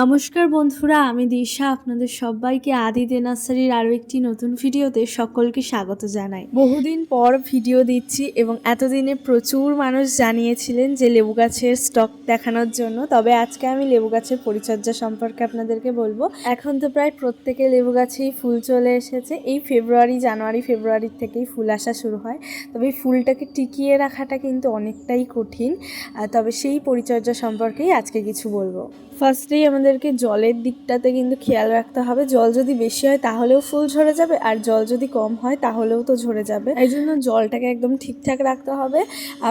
নমস্কার বন্ধুরা, আমি দিশা। আপনাদের সবাইকে আদি দে নার্সারির আরও একটি নতুন ভিডিওতে সকলকে স্বাগত জানাই। বহুদিন পর ভিডিও দিচ্ছি এবং এতদিনে প্রচুর মানুষ জানিয়েছিলেন যে লেবু গাছের স্টক দেখানোর জন্য। তবে আজকে আমি লেবু গাছের পরিচর্যা সম্পর্কে আপনাদেরকে বলব। এখন তো প্রায় প্রত্যেকে লেবু গাছেই ফুল চলে এসেছে। এই ফেব্রুয়ারি, জানুয়ারি, ফেব্রুয়ারি থেকেই ফুল আসা শুরু হয়। তবে এই ফুলটাকে টিকিয়ে রাখাটা কিন্তু অনেকটাই কঠিন। তবে সেই পরিচর্যা সম্পর্কেই আজকে কিছু বলব। ফার্স্টেই আমাদেরকে জলের দিকটাতে কিন্তু খেয়াল রাখতে হবে। জল যদি বেশি হয় তাহলেও ফুল ঝরে যাবে আর জল যদি কম হয় তাহলেও তো ঝরে যাবে। এই জন্য জলটাকে একদম ঠিকঠাক রাখতে হবে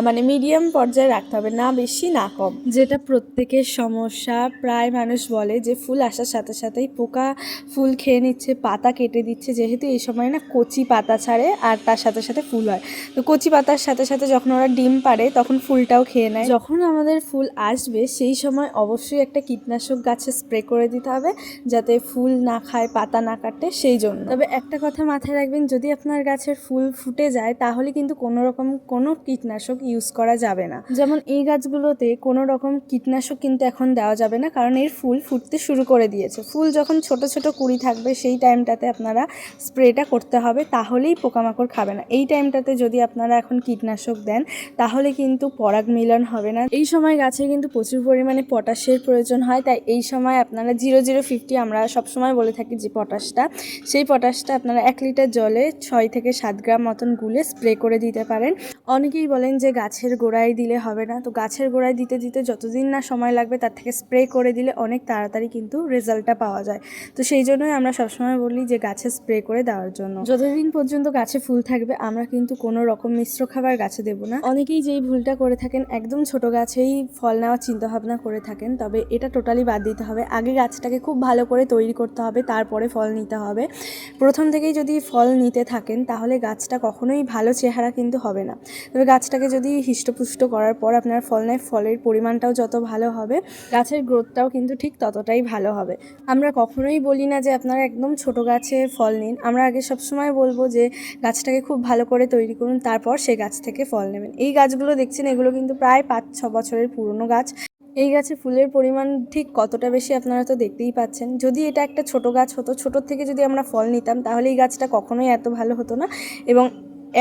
মানে মিডিয়াম পর্যায়ে রাখতে হবে, না বেশি, না কম। যেটা প্রত্যেকের সমস্যা, প্রায় মানুষ বলে যে ফুল আসার সাথে সাথেই পোকা ফুল খেয়ে নিচ্ছে, পাতা কেটে দিচ্ছে, যেহেতু এই সময় না কচি পাতা ছাড়ে আর তার সাথে সাথে ফুল হয়। তো কচি পাতার সাথে সাথে যখন ওরা ডিম পারে তখন ফুলটাও খেয়ে নেয়। যখন আমাদের ফুল আসবে সেই সময় অবশ্যই একটা কীটনাশক গাছে স্প্রে করে দিতে হবে যাতে ফুল না খায়, পাতা না কাটে, সেই জন্য। তবে একটা কথা মাথায় রাখবেন, যদি আপনার গাছের ফুল ফুটে যায়, তাহলে কিন্তু কোনো রকম কোনো কীটনাশক ইউজ করা যাবে না। যেমন এই গাছগুলোতে কোনো রকম কীটনাশক কিন্তু এখন দেওয়া যাবে না, কারণ এর ফুল ফুটতে শুরু করে দিয়েছে। ফুল যখন ছোট ছোট কুড়ি থাকবে, সেই টাইমটাতে আপনারা স্প্রেটা করতে হবে, তাহলেই পোকামাকড় খাবে না। এই টাইমটাতে যদি আপনারা এখন কীটনাশক দেন, তাহলে কিন্তু পরাগ মিলন হবে না। এই সময় গাছে কিন্তু প্রচুর পরিমাণে পটাশের প্রয়োজন হয়, তাই এই সময় আপনারা জিরো জিরো ফিফটি আমরা সবসময় বলে থাকি যে পটাশটা, সেই পটাশটা আপনারা এক লিটার জলে ছয় থেকে সাত গ্রাম মতন গুলে স্প্রে করে দিতে পারেন। অনেকেই বলেন যে গাছের গোড়ায় দিলে হবে না। তো গাছের গোড়ায় দিতে দিতে যতদিন না সময় লাগবে তার থেকে স্প্রে করে দিলে অনেক তাড়াতাড়ি কিন্তু রেজাল্টটা পাওয়া যায়। তো সেই জন্যই আমরা সবসময় বলি যে গাছে স্প্রে করে দেওয়ার জন্য। যতদিন পর্যন্ত গাছে ফুল থাকবে আমরা কিন্তু কোনো রকম মিশ্র খাবার গাছে দেবো না। অনেকেই যেই ভুলটা করে থাকেন, একদম ছোট গাছেই ফল নেওয়ার চিন্তা ভাবনা করে থাকেন, তবে এটা টোটালি বাদ দিতে হবে। আগে গাছটাকে খুব ভালো করে তৈরি করতে হবে, তারপরে ফল নিতে হবে। প্রথম থেকেই যদি ফল নিতে থাকেন, তাহলে গাছটা কখনোই ভালো চেহারা কিন্তু হবে না। তবে গাছটাকে যদি হিষ্টপুষ্ট করার পর আপনার ফল নেয়, ফলের পরিমাণটাও যত ভালো হবে, গাছের গ্রোথটাও কিন্তু ঠিক ততটাই ভালো হবে। আমরা কখনোই বলি না যে আপনারা একদম ছোট গাছে ফল নিন। আমরা আগে সবসময় বলব যে গাছটাকে খুব ভালো করে তৈরি করুন, তারপর সে গাছ থেকে ফল নেবেন। এই গাছগুলো দেখছেন, এগুলো কিন্তু প্রায় পাঁচ ছ বছরের পুরনো গাছ। এই গাছে ফুলের পরিমাণ ঠিক কতটা বেশি আপনারা তো দেখতেই পাচ্ছেন। যদি এটা একটা ছোট গাছ হতো ছোটোর থেকে যদি আমরা ফল নিতাম, তাহলে এই গাছটা কখনোই এত ভালো হতো না এবং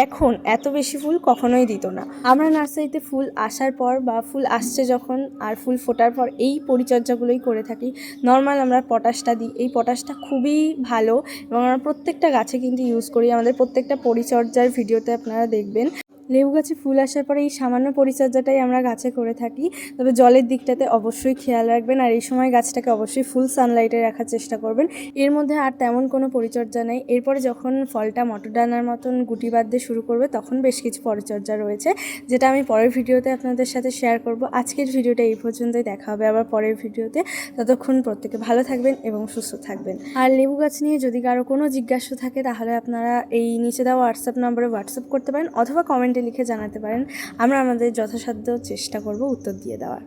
এখন এত বেশি ফুল কখনোই দিত না। আমরা নার্সারিতে ফুল আসার পর বা ফুল আসছে যখন আর ফুল ফোটার পর এই পরিচর্যাগুলোই করে থাকি। নর্মাল আমরা পটাশটা দিই। এই পটাশটা খুবই ভালো এবং আমরা প্রত্যেকটা গাছে কিন্তু ইউজ করি। আমাদের প্রত্যেকটা পরিচর্যার ভিডিওতে আপনারা দেখবেন। লেবু গাছে ফুল আসার পরে এই সামান্য পরিচর্যাটাই আমরা গাছে করে থাকি। তবে জলের দিকটাতে অবশ্যই খেয়াল রাখবেন আর এই সময় গাছটাকে অবশ্যই ফুল সানলাইটে রাখার চেষ্টা করবেন। এর মধ্যে আর তেমন কোনো পরিচর্যা নেই। এরপরে যখন ফলটা মটরডানার মতন গুটি বাঁধতে শুরু করবে, তখন বেশ কিছু পরিচর্যা রয়েছে, যেটা আমি পরের ভিডিওতে আপনাদের সাথে শেয়ার করব। আজকের ভিডিওটা এই পর্যন্তই। দেখা হবে আবার পরের ভিডিওতে। ততক্ষণ প্রত্যেকে ভালো থাকবেন এবং সুস্থ থাকবেন। আর লেবু গাছ নিয়ে যদি কারও কোনো জিজ্ঞাসা থাকে, তাহলে আপনারা এই নিচে দেওয়া হোয়াটসঅ্যাপ নম্বরে হোয়াটসঅ্যাপ করতে পারেন, অথবা কমেন্টে লিখে জানাতে পারেন। আমরা আমাদের যথাসাধ্য চেষ্টা করব উত্তর দিয়ে দেওয়ার।